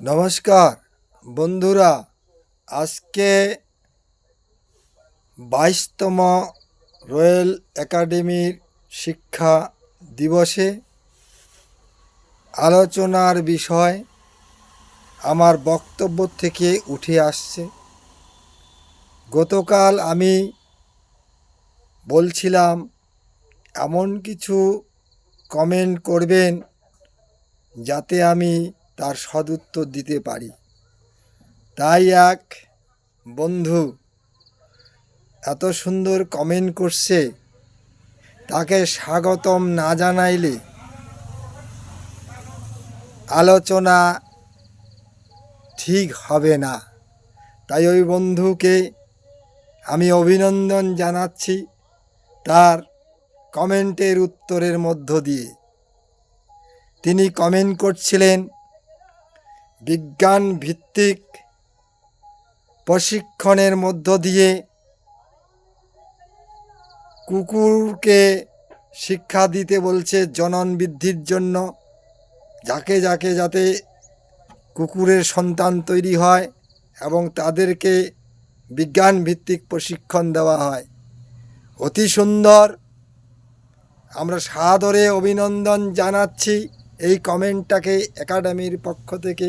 নমস্কার, বন্ধুরা। আজকে বাইশতম রয়্যাল একাডেমির শিক্ষা দিবসে আলোচনার বিষয় আমার বক্তব্য থেকে উঠে আসছে। গতকাল আমি বলছিলাম, এমন কিছু কমেন্ট করবেন যাতে আমি তার সদুত্তর দিতে পারি। তাই এক বন্ধু এত সুন্দর কমেন্ট করছে, তাকে স্বাগতম না জানাইলে আলোচনা ঠিক হবে না। তাই ওই বন্ধুকে আমি অভিনন্দন জানাচ্ছি তার কমেন্টের উত্তরের মধ্য দিয়ে। তিনি কমেন্ট করছিলেন, বিজ্ঞান ভিত্তিক প্রশিক্ষণের মধ্য দিয়ে কুকুরকে শিক্ষা দিতে বলছে জনন বৃদ্ধির জন্য, যাকে যাকে যাতে কুকুরের সন্তান তৈরি হয় এবং তাদেরকে বিজ্ঞান ভিত্তিক প্রশিক্ষণ দেওয়া হয়। অতি সুন্দর। আমরা সাদরে অভিনন্দন জানাচ্ছি। এই কমেন্টটাকে একাডেমির পক্ষ থেকে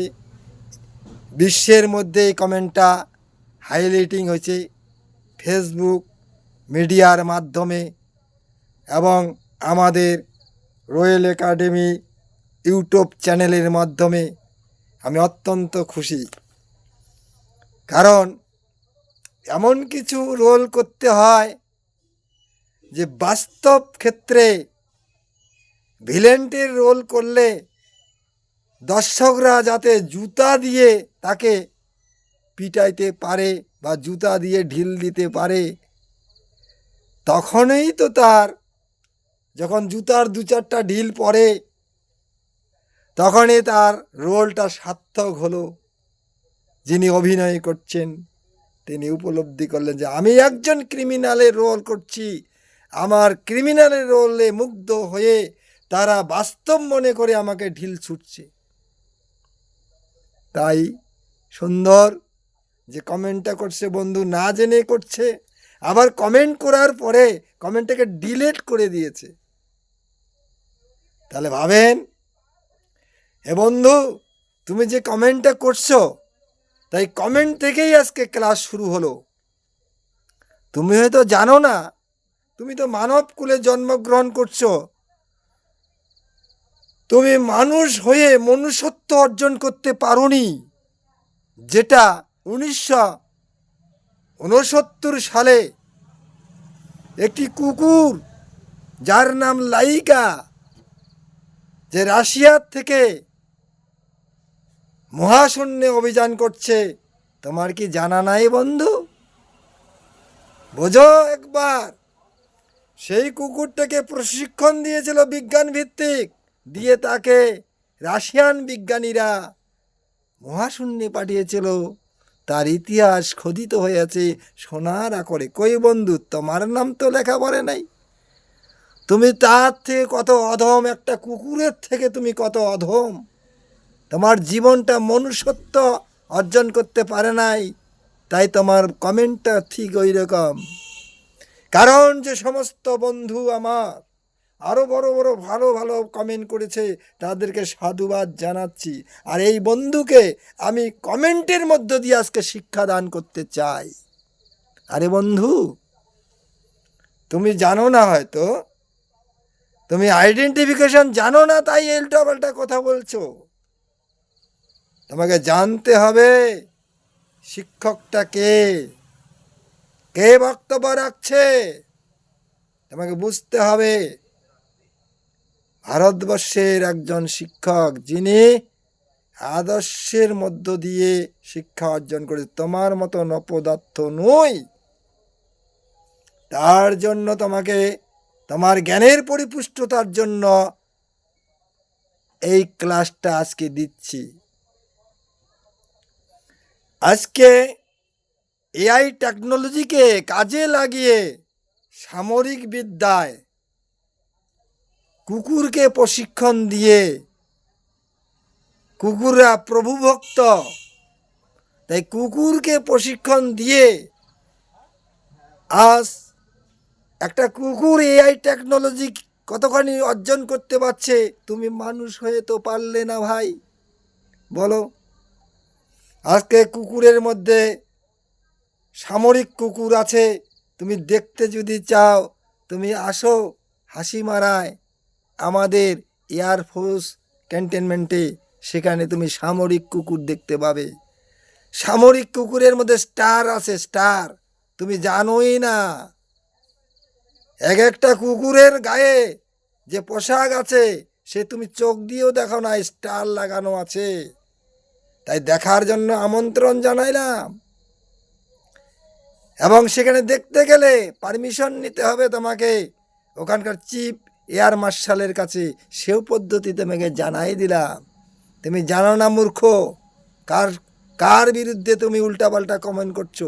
বিশ্বের মধ্যে এই কমেন্টটা হাইলাইটিং হয়েছে ফেসবুক মিডিয়ার মাধ্যমে এবং আমাদের রয়্যাল একাডেমি ইউটিউব চ্যানেলের মাধ্যমে আমি অত্যন্ত খুশি। কারণ এমন কিছু রোল করতে হয় যে বাস্তব ক্ষেত্রে ভিলেন্টের রোল করলে দর্শকরা যাতে জুতা দিয়ে তাকে পিটাইতে পারে বা জুতা দিয়ে ঢিল দিতে পারে, তখনই তো তার যখন জুতার দু চারটা ঢিল পড়ে, তখনই তার রোলটা সার্থক হলো। যিনি অভিনয় করছেন, তিনি উপলব্ধি করলেন যে, আমি একজন ক্রিমিনালের রোল করছি। আমার ক্রিমিনালের রোলে মুগ্ধ হয়ে তারা বাস্তব মনে করে আমাকে ঢিল ছুটছে। তাই সুন্দর যে কমেন্টটা করছে বন্ধু না জেনে করছে, আবার কমেন্ট করার পরে কমেন্টটাকে ডিলেট করে দিয়েছে। তাহলে ভাবেন, হে বন্ধু, তুমি যে কমেন্টটা করছ, তাই কমেন্ট থেকেই আজকে ক্লাস শুরু হলো। তুমি হয়তো জানো না, তুমি তো মানব কুলে জন্মগ্রহণ করছ তুমি মানুষ হয়ে মনুষ্যত্ব অর্জন করতে পারোনি, যেটা উনিশশো উনসত্তর সালে একটি কুকুর যার নাম লাইকা, যে রাশিয়ার থেকে মহাশূন্যে অভিযান করছে, তোমার কি জানা নাই বন্ধু? বোঝো একবার। সেই কুকুরটাকে প্রশিক্ষণ দিয়েছিল বিজ্ঞান ভিত্তিক দিয়ে তাকে রাশিয়ান বিজ্ঞানীরা মহাশূন্যে পাঠিয়েছিল। তার ইতিহাস খোদিত হয়েছে সোনার আকরে কই বন্ধু, তোমার নাম তো লেখা পড়ে নাই। তুমি তার থেকে কত অধম, একটা কুকুরের থেকে তুমি কত অধম। তোমার জীবনটা মনুষ্যত্ব অর্জন করতে পারে নাই, তাই তোমার কমেন্টটা ঠিক ওই রকম কারণ যে সমস্ত বন্ধু আমার আরও বড় বড় ভালো ভালো কমেন্ট করেছে, তাদেরকে সাধুবাদ জানাচ্ছি। আর এই বন্ধুকে আমি কমেন্টের মধ্য দিয়ে আজকে শিক্ষা দান করতে চাই। আরে বন্ধু, তুমি জানো না হয়তো, তুমি আইডেন্টিফিকেশন জানো না, তাই এলটা পাল্টা কথা বলছো। তোমাকে জানতে হবে, শিক্ষকটা কে? কে বক্তব্য রাখছে? তোমাকে বুঝতে হবে। ভারতবর্ষের একজন শিক্ষক, যিনি আদর্শের মধ্য দিয়ে শিক্ষা অর্জন করে তোমার মতো নপদার্থ নই। তার জন্য তোমাকে, তোমার জ্ঞানের পরিপুষ্টতার জন্য এই ক্লাসটা আজকে দিচ্ছি। আজকে এআই টেকনোলজিকে কাজে লাগিয়ে সামরিক বিদ্যায় কুকুরকে প্রশিক্ষণ দিয়ে কুকুররা প্রভুভক্ত। তাই কুকুরকে প্রশিক্ষণ দিয়ে আজ একটা কুকুর এআই টেকনোলজি কতখানি অর্জন করতে পারছে, তুমি মানুষ হয়ে তো পারলে না ভাই। বলো, আজকে কুকুরের মধ্যে সামরিক কুকুর আছে, তুমি দেখতে যদি চাও, তুমি আসো হাসি মারায়। আমাদের এয়ারফোর্স ক্যান্টনমেন্টে সেখানে তুমি সামরিক কুকুর দেখতে পাবে। সামরিক কুকুরের মধ্যে স্টার আছে স্টার তুমি জানোই না। এক একটা কুকুরের গায়ে যে পোশাক আছে, সে তুমি চোখ দিয়েও দেখো না স্টার লাগানো আছে। তাই দেখার জন্য আমন্ত্রণ জানাইলাম। এবং সেখানে দেখতে গেলে পারমিশন নিতে হবে তোমাকে। ওখানকার চিফ এয়ার মার্শালের কাছে সেও পদ্ধতি তোমাকে জানাই দিলাম। তুমি জানো না মূর্খ, কার কার বিরুদ্ধে তুমি উল্টাপাল্টা কমেন্ট করছ?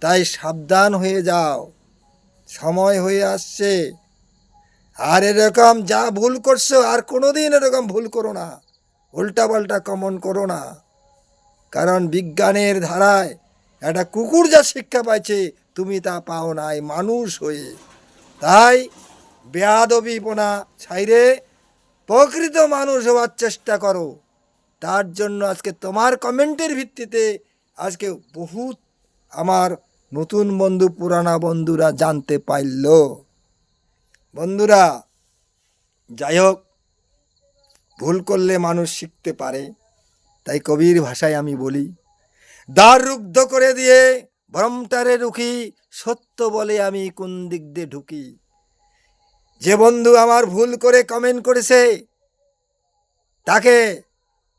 তাই সাবধান হয়ে যাও। সময় হয়ে আসছে। আর এরকম যা ভুল করছ, আর কোনোদিন এরকম ভুল করো না। উল্টাপাল্টা কমন করো না। কারণ বিজ্ঞানের ধারায় একটা কুকুর যা শিক্ষা পাইছে, তুমি তা পাও নাই মানুষ হয়ে। তাই বেয়াদবিপনা ছাইরে প্রকৃত মানুষ হওয়ার চেষ্টা করো। তার জন্য আজকে তোমার কমেন্টের ভিত্তিতে আজকে বহুত আমার নতুন বন্ধু, পুরানা বন্ধুরা জানতে পারল বন্ধুরা, যাই হোক, ভুল করলে মানুষ শিখতে পারে, তাই কবির ভাষায় আমি বলি, দ্বার রুগ্ধ করে দিয়ে ভ্রমটারে রুখি, সত্য বলে আমি কোন দিক দিয়ে ঢুকি? যে বন্ধু আমার ভুল করে কমেন্ট করেছে, তাকে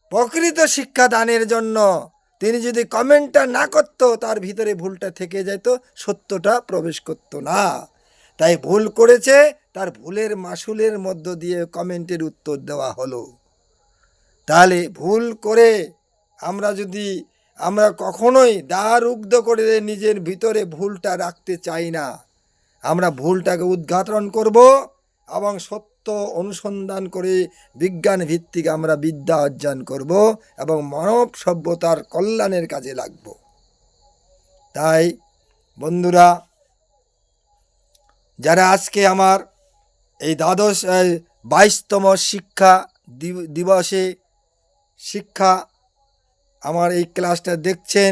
প্রকৃত শিক্ষা দানের জন্য তিনি যদি কমেন্টটা না করত, তার ভিতরে ভুলটা থেকে যেত সত্যটা প্রবেশ করতো না। তাই ভুল করেছে, তার ভুলের মাসুলের মধ্য দিয়ে কমেন্টের উত্তর দেওয়া হলো। তাহলে ভুল করে আমরা যদি, আমরা কখনোই দ্বার উগ্ধ করে নিজের ভিতরে ভুলটা রাখতে চাই না। আমরা ভুলটাকে উদ্ঘাটন করব এবং সত্য অনুসন্ধান করে বিজ্ঞান ভিত্তিক আমরা বিদ্যা অর্জন করব এবং মানব সভ্যতার কল্যাণের কাজে লাগব। তাই, বন্ধুরা, যারা আজকে আমার এই দ্বাদশ বাইশতম শিক্ষা দিবসে শিক্ষা আমার এই ক্লাসটা দেখছেন,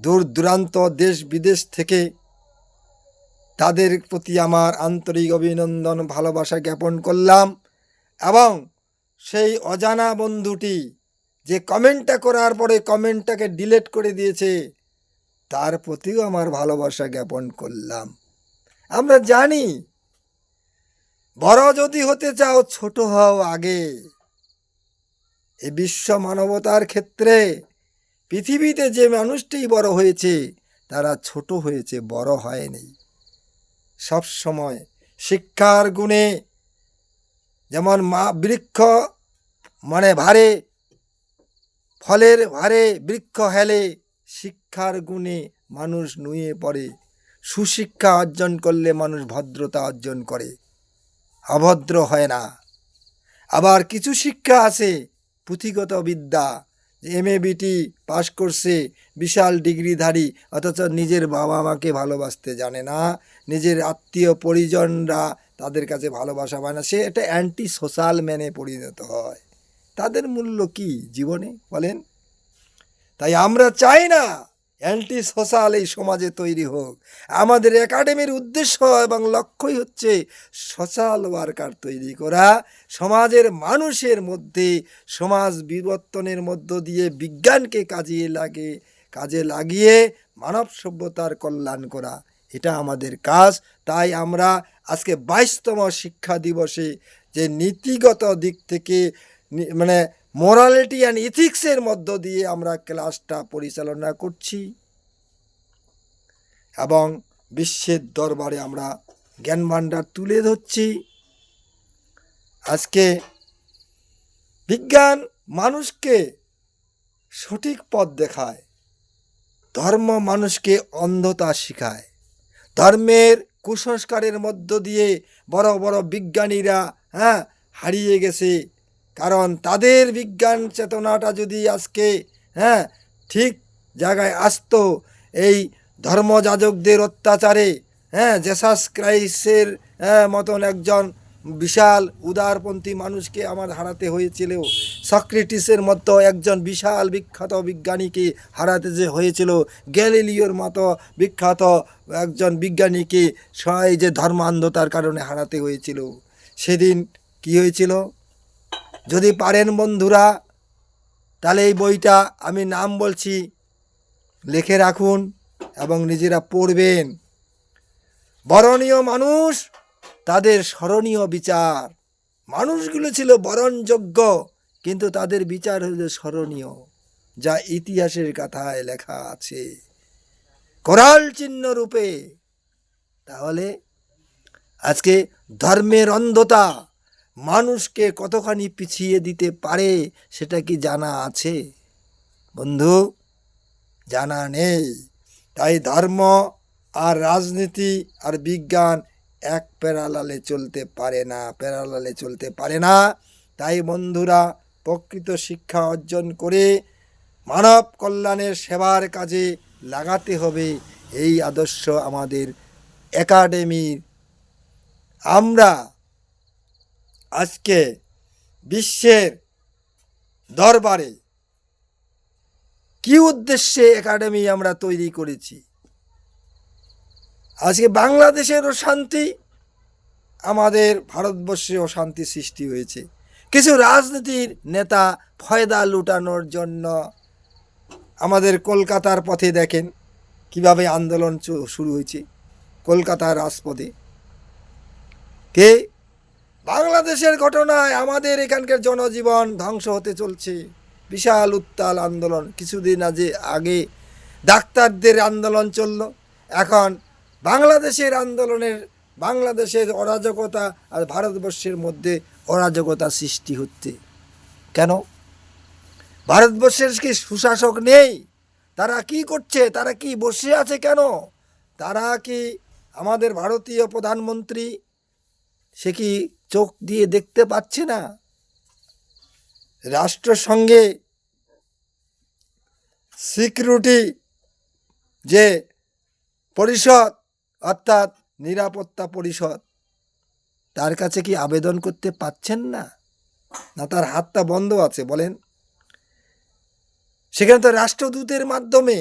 দূর দূরান্ত, দেশ বিদেশ থেকে তাদের প্রতি আমার আন্তরিক অভিনন্দন, ভালোবাসা জ্ঞাপন করলাম এবং সেই অজানা বন্ধুটি যে কমেন্টটা করার পরে কমেন্টটাকে ডিলেট করে দিয়েছে, তার প্রতিও আমার ভালোবাসা জ্ঞাপন করলাম। আমরা জানি, বড় যদি হতে চাও, ছোট হও আগে। এ বিশ্ব মানবতার ক্ষেত্রে পৃথিবীতে যে মানুষটি বড় হয়েছে, তারা ছোট হয়েছে, বড় হয়নি। সব সময়। শিক্ষার গুণে যেমন মা বৃক্ষ মানে ভারে, ফলের ভারে বৃক্ষ হেলে, শিক্ষার গুণে মানুষ নুয়ে পড়ে। সুশিক্ষা অর্জন করলে মানুষ ভদ্রতা অর্জন করে। অভদ্র হয় না। আবার কিছু শিক্ষা আছে, পুঁথিগত বিদ্যা। এম বিটি পাশ করছে, বিশাল ডিগ্রিধারী, অথচ নিজের বাবা মাকে ভালোবাসতে জানে না। নিজের আত্মীয় পরিজনরা তাদের কাছে ভালোবাসা পায় না। সে একটা অ্যান্টি সোশ্যাল ম্যানে পরিণত হয়। তাদের মূল্য কি জীবনে বলেন? তাই আমরা চাই না অ্যান্টি সোশ্যাল এই সমাজে তৈরি হোক। আমাদের একাডেমির উদ্দেশ্য এবং লক্ষ্যই হচ্ছে সোশ্যাল ওয়ার্কার তৈরি করা। সমাজের মানুষের মধ্যে সমাজ বিবর্তনের মধ্য দিয়ে বিজ্ঞানকে কাজে লাগে, কাজে লাগিয়ে মানব সভ্যতার কল্যাণ করা। এটা আমাদের কাজ। তাই আমরা আজকে বাইশতম শিক্ষা দিবসে যে নীতিগত দিক থেকে মানে মোরালিটি অ্যান্ড ইথিক্সের মধ্য দিয়ে আমরা ক্লাসটা পরিচালনা করছি। এবং বিশ্বের দরবারে আমরা জ্ঞান ভাণ্ডার তুলে ধরছি। আজকে বিজ্ঞান মানুষকে সঠিক পথ দেখায়, ধর্ম মানুষকে অন্ধতা শেখায়। ধর্মের কুসংস্কারের মধ্য দিয়ে বড় বড় বিজ্ঞানীরা হ্যাঁ হারিয়ে গেছে কারণ তাদের বিজ্ঞান চেতনাটা যদি আজকে হ্যাঁ ঠিক জায়গায় আসতো এই ধর্মযাজকদের অত্যাচারে হ্যাঁ জেসাস ক্রাইসের হ্যাঁ, মতন একজন বিশাল উদারপন্থী মানুষকে আমার হারাতে হয়েছিল। সক্রেটিসের মতো একজন বিশাল বিখ্যাত বিজ্ঞানীকে হারাতে যে হয়েছিল গ্যালিলিওর মতো বিখ্যাত একজন বিজ্ঞানীকে সবাই যে ধর্মান্ধতার কারণে হারাতে হয়েছিল। সেদিন কি হয়েছিল? যদি পারেন বন্ধুরা, তাহলে এই বইটা আমি নাম বলছি, লিখে রাখুন এবং নিজেরা পড়বেন। বরণীয় মানুষ, তাদের স্মরণীয় বিচার। মানুষগুলো ছিল বরণযোগ্য, কিন্তু তাদের বিচার হলো স্মরণীয়, যা ইতিহাসের কথায় লেখা আছে। করাল চিহ্ন রূপে। তাহলে আজকে ধর্মের অন্ধতা মানুষকে কতখানি পিছিয়ে দিতে পারে সেটা কি জানা আছে? বন্ধু, জানা নেই। তাই ধর্ম আর রাজনীতি আর বিজ্ঞান এক প্যারালালে চলতে পারে না, প্যারালালে চলতে পারে না। তাই বন্ধুরা, প্রকৃত শিক্ষা অর্জন করে মানব কল্যাণের সেবার কাজে লাগাতে হবে। এই আদর্শ আমাদের একাডেমির। আমরা আজকে বিশ্বের দরবারে কি উদ্দেশ্যে একাডেমি আমরা তৈরি করেছি? আজকে বাংলাদেশেরও শান্তি, আমাদের ভারতবর্ষেও শান্তি সৃষ্টি হয়েছে। কিছু রাজনীতির নেতা ফয়দা লুটানোর জন্য আমাদের কলকাতার পথে দেখেন কীভাবে আন্দোলন শুরু হয়েছে। কলকাতার রাজপথে। কে বাংলাদেশের ঘটনায় আমাদের এখানকার জনজীবন ধ্বংস হতে চলছে। বিশাল উত্তাল আন্দোলন। কিছুদিন আগে আগে ডাক্তারদের আন্দোলন চলল। এখন বাংলাদেশের আন্দোলনের, বাংলাদেশের অরাজকতা আর ভারতবর্ষের মধ্যে অরাজকতা সৃষ্টি হচ্ছে। কেন? ভারতবর্ষের কি সুশাসক নেই? তারা কি করছে? তারা কি বসে আছে কেন? তারা কি আমাদের ভারতীয় প্রধানমন্ত্রী? সে কি চোখ দিয়ে দেখতে পাচ্ছে না। রাষ্ট্রসংঘে সিকিউরিটি যে পরিষদ, অর্থাৎ নিরাপত্তা পরিষদ, তার কাছে কি আবেদন করতে পাচ্ছেন না? না, তার হাতটা বন্ধ আছে, বলেন। সেখানে তো রাষ্ট্রদূতের মাধ্যমে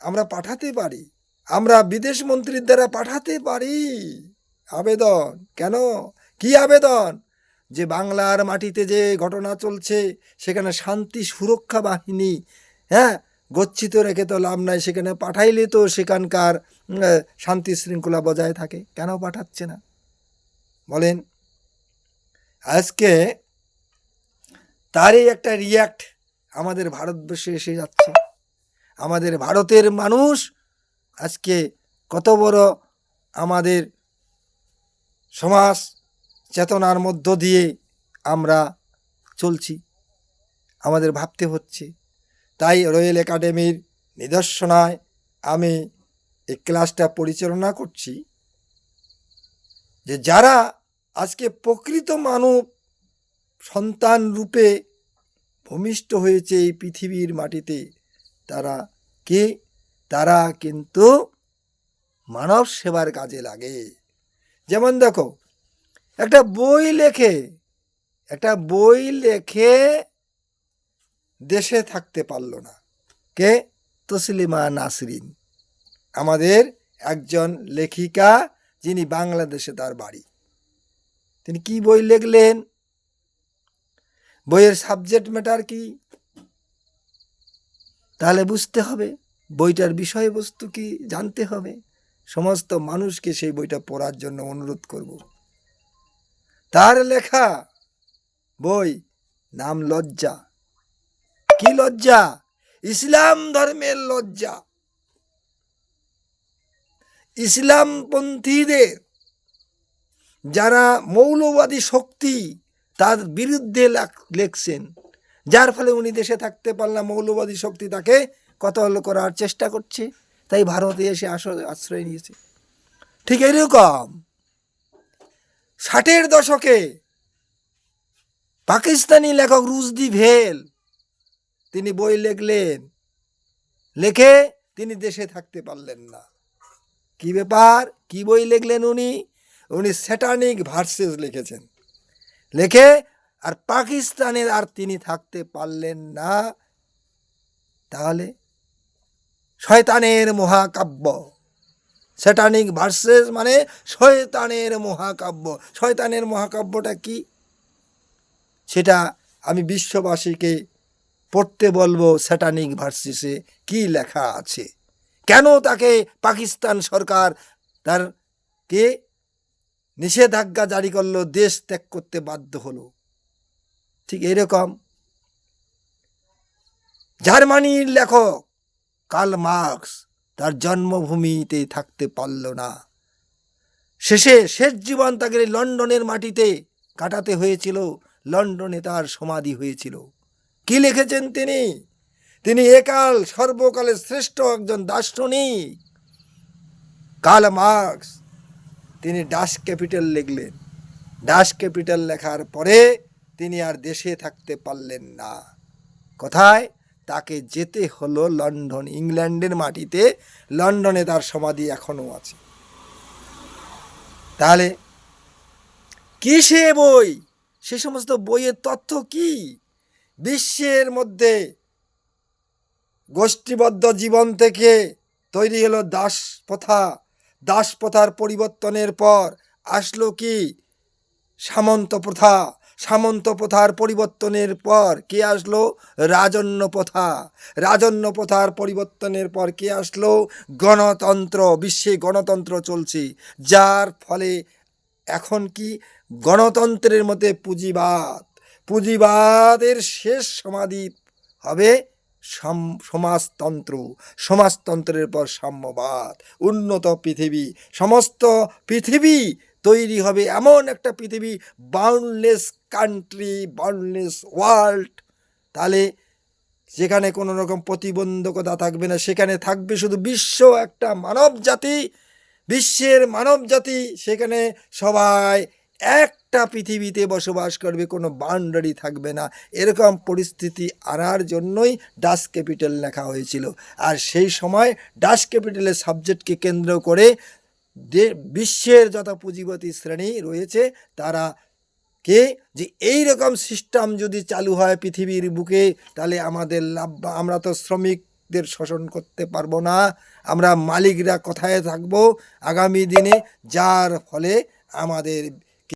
আমরা পাঠাতে পারি। আমরা বিদেশ মন্ত্রীর দ্বারা পাঠাতে পারি আবেদন। কেন? কি আবেদন? যে বাংলার মাটিতে যে ঘটনা চলছে, সেখানে শান্তি সুরক্ষা বাহিনী হ্যাঁ? গচ্ছিত রেখে তো লাভ নাই, সেখানে পাঠাইলে তো সেখানকার শান্তি শৃঙ্খলা বজায় থাকে। কেন পাঠাচ্ছে না? বলেন। আজকে তারই একটা রিয়াক্ট আমাদের ভারতবর্ষে এসে যাচ্ছে। আমাদের ভারতের মানুষ আজকে কত বড় আমাদের সমাজ চেতনার মধ্য দিয়ে আমরা চলছি, আমাদের ভাবতে হচ্ছে। তাই রয়্যাল একাডেমির নিদর্শনায় আমি এই ক্লাসটা পরিচালনা করছি যে যারা আজকে প্রকৃত মানব সন্তান রূপে ভূমিষ্ঠ হয়েছে এই পৃথিবীর মাটিতে, তারা কে? তারা কিন্তু মানব সেবার কাজে লাগে। যেমন দেখো একটা বই লেখে, একটা বই লেখে দেশে থাকতে পারল না। কে? তসলিমা নাসরিন, আমাদের একজন লেখিকা যিনি বাংলাদেশে তার বাড়ি। তিনি কি বই লিখলেন? বইয়ের সাবজেক্ট ম্যাটার কি? তাহলে বুঝতে হবে, বইটার বিষয়বস্তু কি, জানতে হবে। সমস্ত মানুষকে সেই বইটা পড়ার জন্য অনুরোধ করব। তার লেখা বই নাম লজ্জা। কি লজ্জা? ইসলাম ধর্মের লজ্জা। ইসলামপন্থীদের যারা মৌলবাদী শক্তি তার বিরুদ্ধে লেখছেন, যার ফলে উনি দেশে থাকতে পারলে মৌলবাদী শক্তি তাকে কতল করার চেষ্টা করছে, তাই ভারতে এসে আশ্রয় নিয়েছে। ঠিক এরকম ষাটের দশকে পাকিস্তানি লেখক রুজদি ভেল তিনি বই লিখলেন। লেখে তিনি দেশে থাকতে পারলেন না। কি ব্যাপার? কি বই লিখলেন উনি? উনি স্যাটানিক ভার্সেস লিখেছেন। লেখে, আর পাকিস্তানের আর তিনি থাকতে পারলেন না। তাহলে? শয়তানের মহাকাব্য। স্যাটানিক ভার্সেস মানে শয়তানের মহাকাব্য। শয়তানের মহাকাব্যটা কি? সেটা আমি বিশ্ববাসীকে পড়তে বলব স্যাটানিক ভার্সেসে কি লেখা আছে? কেন তাকে পাকিস্তান সরকার তার কে? নিষেধাজ্ঞা জারি করল, দেশ ত্যাগ করতে বাধ্য হলো। ঠিক এরকম। জার্মানির লেখক কার্ল মার্কস তার জন্মভূমিতে থাকতে পারল না। শেষে শেষ জীবন তাকে লন্ডনের মাটিতে কাটাতে হয়েছিল, লন্ডনে তার সমাধি হয়েছিল। কি লিখেছেন তিনি? তিনি একাল সর্বকালের শ্রেষ্ঠ একজন দার্শনিক। কাল মার্কস, তিনি ডাস ক্যাপিটাল লিখলেন। ডাস ক্যাপিটাল লেখার পরে তিনি আর দেশে থাকতে পারলেন না। কোথায়? তাকে যেতে হলো লন্ডন, ইংল্যান্ডের মাটিতে। লন্ডনে তার সমাধি এখনও আছে। তাহলে, কি সে বই? সে সমস্ত বইয়ের তথ্য কি? বিশ্বের মধ্যে গোষ্ঠীবদ্ধ জীবন থেকে তৈরি হলো দাস প্রথা দাস প্রথার পরিবর্তনের পর আসলো কি? সামন্ত প্রথা। সামন্ত প্রথার পরিবর্তনের পর কে আসলো? রাজন্য প্রথা। রাজন্য প্রথার পরিবর্তনের পর কে আসলো? গণতন্ত্র, বিশ্বে গণতন্ত্র চলছে। যার ফলে এখন কি? গণতন্ত্রের মধ্যে পুঁজিবাদ। পুঁজিবাদের শেষ সমাধি হবে সাম- সমাজতন্ত্র। সমাজতন্ত্রের পর সাম্যবাদ। উন্নত পৃথিবী। সমস্ত পৃথিবী তৈরি হবে এমন একটা পৃথিবী বাউন্ডলেস কান্ট্রি বাউন্ডলেস ওয়ার্ল্ড তাহলে যেখানে কোনো রকম প্রতিবন্ধকতা থাকবে না, সেখানে থাকবে শুধু বিশ্ব একটা মানব জাতি। বিশ্বের মানব জাতি, সেখানে সবাই একটা পৃথিবীতে বসবাস করবে, কোনো বাউন্ডারি থাকবে না। এরকম পরিস্থিতি আনার জন্যই ডাস ক্যাপিটাল লেখা হয়েছিল। আর সেই সময় ডাস ক্যাপিটালের সাবজেক্টকে কেন্দ্র করে বিশ্বের যত পুঁজিপতি শ্রেণি রয়েছে, তারা কে? যে এই রকম সিস্টেম যদি চালু হয় পৃথিবীর বুকে, তাহলে আমাদের লাভ আমরা তো শ্রমিকদের শোষণ করতে পারব না। আমরা মালিকরা কোথায় থাকব? আগামী দিনে, যার ফলে আমাদের